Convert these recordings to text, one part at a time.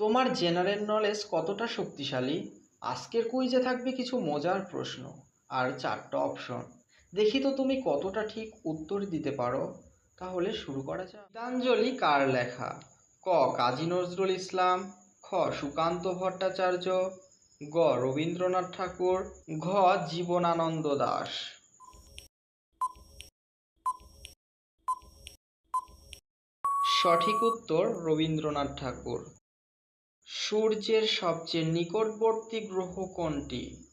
তোমার general knowledge কতটা শক্তিশালী? আজকের কুইজে থাকবে কিছু মজার প্রশ্ন। আর চারটা অপশন দেখি তো তুমি কতটা ঠিক উত্তর দিতে পারো। তাহলে শুরু করা যাক। গীতাঞ্জলি কার লেখা? ক, কাজী নজরুল ইসলাম। খ, সুকান্ত ভট্টাচার্য। গ, রবীন্দ্রনাথ ঠাকুর। ঘ, জীবনানন্দ দাশ সঠিক উত্তর রবীন্দ্রনাথ ঠাকুর। সূর্যের সবচেয়ে নিকটবর্তী গ্রহ কোনটি?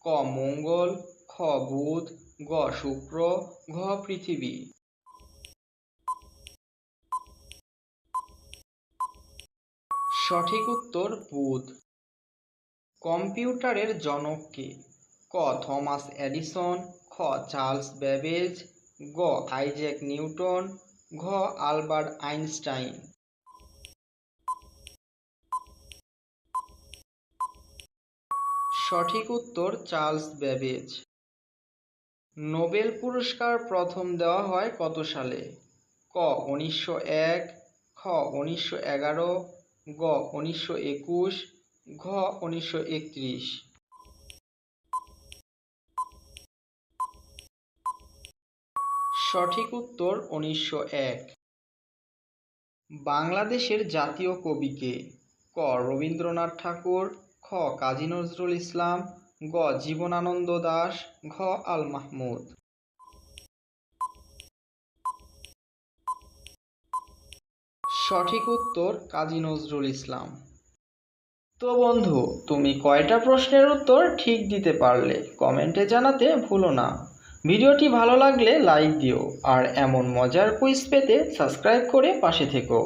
ক, মঙ্গল, খ, বুধ, গ, শুক্র, ঘ, পৃথিবী। সঠিক উত্তর, বুধ। কম্পিউটারের জনক কে? ক, থমাস এডিসন, খ, চার্লস ব্যাবেজ, গ, আইজ্যাক নিউটন, ঘ, আলবার্ট আইনস্টাইন। সঠিক উত্তর চার্লস ব্যাবেজ। নোবেল পুরস্কার প্রথম দেওয়া হয় কত সালে? ক, উনিশশো এক, খ, উনিশশো এগারো, গ, উনিশশো একুশ, ঘ, উনিশশো একত্রিশ। সঠিক উত্তর উনিশশো এক। বাংলাদেশের জাতীয় কবিকে ক, রবীন্দ্রনাথ ঠাকুর খ, কাজী নজরুল ইসলাম, গ, জীবনানন্দ দাশ ঘ, আল মাহমুদ। সঠিক উত্তর, কাজী নজরুল ইসলাম। তো বন্ধু, তুমি কয়টা প্রশ্নের উত্তর ঠিক দিতে পারলে কমেন্টে জানাতে ভুলো না। ভিডিওটি ভালো লাগলে লাইক দিও, আর এমন মজার কুইজ পেতে সাবস্ক্রাইব করে পাশে থেকো।